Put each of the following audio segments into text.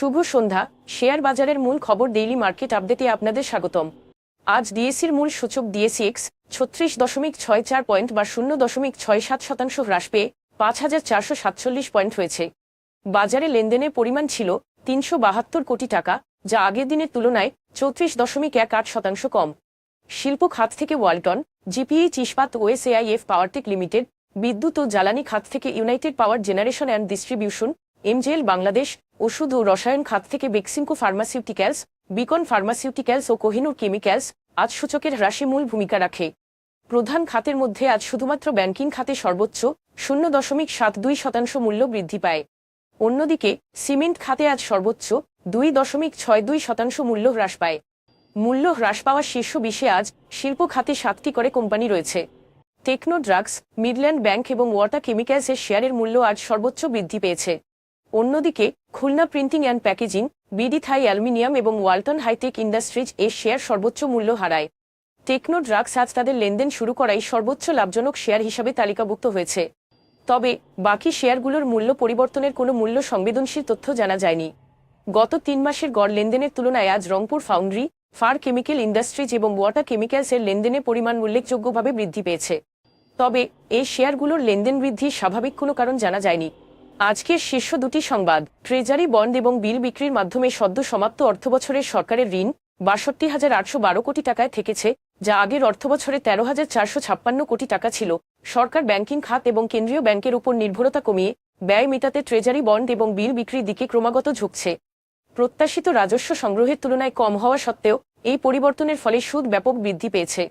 শুভ সন্ধ্যা। Share বাজারের মূল খবর ডেইলি মার্কেট আপডেটে আপনাদের স্বাগতম। আজ ডিএসির মূল সূচক ডিএসি এক্স ছত্রিশ দশমিক ছয় চার পয়েন্ট বা শূন্য দশমিক ছয় সাত শতাংশ হ্রাস পেয়ে পাঁচ হাজার চারশো সাতচল্লিশ পয়েন্ট হয়েছে। বাজারে লেনদেনের পরিমাণ ছিল তিনশো বাহাত্তর কোটি টাকা, যা আগের দিনের তুলনায় চৌত্রিশ দশমিক এক আট শতাংশ কম। শিল্প খাত থেকে ওয়ালটন জিপিএইচ ইস্পাত, ওএসএআইএফ পাওয়ারটেক লিমিটেড, বিদ্যুৎ ও জ্বালানি খাত থেকে United Power Generation and Distribution, MJL Bangladesh ওষুধ ও রসায়ন খাত থেকে বেক্সিমকো ফার্মাসিউটিক্যালস, বিকন ফার্মাসিউটিক্যালস ও কোহিনুর কেমিক্যালস আজ সূচকের হ্রাসে মূল ভূমিকা রাখে। প্রধান খাতের মধ্যে আজ শুধুমাত্র ব্যাংকিং খাতে সর্বোচ্চ শূন্য দশমিক সাত দুই শতাংশ মূল্য বৃদ্ধি পায়। অন্যদিকে, সিমেন্ট খাতে আজ সর্বোচ্চ দুই দশমিক ছয় দুই শতাংশ মূল্য হ্রাস পায়। মূল্য হ্রাস পাওয়া শীর্ষ বিশে আজ শিল্প খাতে সাতটি করে কোম্পানি রয়েছে। টেকনো ড্রাগস, মিডল্যান্ড ব্যাংক এবং ওয়াটার কেমিক্যালসের শেয়ারের মূল্য আজ সর্বোচ্চ বৃদ্ধি পেয়েছে। অন্যদিকে, Khulna Printing and Packaging, BD Thai Aluminium এবং ওয়ালটন হাইটেক ইন্ডাস্ট্রিজ এর শেয়ার সর্বোচ্চ মূল্য হারায়। টেকনো ড্রাগস আজ তাদের লেনদেন শুরু করাই সর্বোচ্চ লাভজনক শেয়ার হিসাবে তালিকাভুক্ত হয়েছে। তবে, বাকি শেয়ারগুলোর মূল্য পরিবর্তনের কোনো মূল্য সংবেদনশীল তথ্য জানা যায়নি। গত তিন মাসের গড় লেনদেনের তুলনায় আজ Rangpur foundry, Far Chemical Industries এবং ওয়াটার কেমিক্যালসের লেনদেনের পরিমাণ উল্লেখযোগ্যভাবে বৃদ্ধি পেয়েছে। তবে, এই শেয়ারগুলোর লেনদেন বৃদ্ধির স্বাভাবিক কোনো কারণ জানা যায়নি। আজকের শীর্ষ দুটি সংবাদ, ট্রেজারি, বন্ড এবং বিল বিক্রির মাধ্যমে সদ্য সমাপ্ত অর্থবছরের সরকারের ঋণ বাষট্টি হাজার আটশো বারো কোটি টাকায় থেকেছে, যা আগের অর্থবছরে তেরো হাজার চারশো ছাপ্পান্ন কোটি টাকা ছিল। সরকার ব্যাংকিং খাত এবং কেন্দ্রীয় ব্যাংকের উপর নির্ভরতা কমিয়ে ব্যয় মেটাতে ট্রেজারি, বন্ড এবং বিল বিক্রির দিকে ক্রমাগত ঝুঁকছে। প্রত্যাশিত রাজস্ব সংগ্রহের তুলনায় কম হওয়া সত্ত্বেও এই পরিবর্তনের ফলে সুদ ব্যাপক বৃদ্ধি পেয়েছে।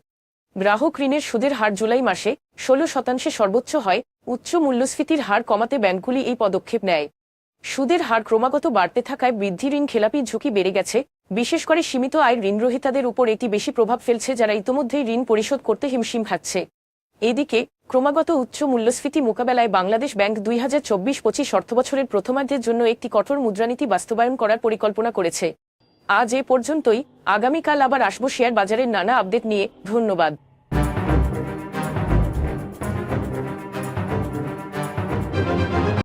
গ্রাহক ঋণের সুদের হার জুলাই মাসে ষোলো শতাংশে সর্বোচ্চ হয় উচ্চ মূল্যস্ফীতির হার কমাতে ব্যাংকগুলি এই পদক্ষেপ নেয়। সুদের হার ক্রমাগত বাড়তে থাকায় বৃদ্ধি ঋণ খেলাপির ঝুঁকি বেড়ে গেছে। বিশেষ করে সীমিত আয়ের ঋণগ্রহীতাদের উপর এটি বেশি প্রভাব ফেলছে যারা ইতোমধ্যেই ঋণ পরিশোধ করতে হিমশিম খাচ্ছে। এদিকে, ক্রমাগত উচ্চ মূল্যস্ফীতি মোকাবেলায় বাংলাদেশ ব্যাংক দুই হাজার চব্বিশ পঁচিশ অর্থবছরের প্রথমার্ধের জন্য একটি কঠোর মুদ্রানীতি বাস্তবায়ন করার পরিকল্পনা করেছে। আজ এ পর্যন্তই। আগামীকাল আবার আসব শেয়ার বাজারের নানা আপডেট নিয়ে। ধন্যবাদ।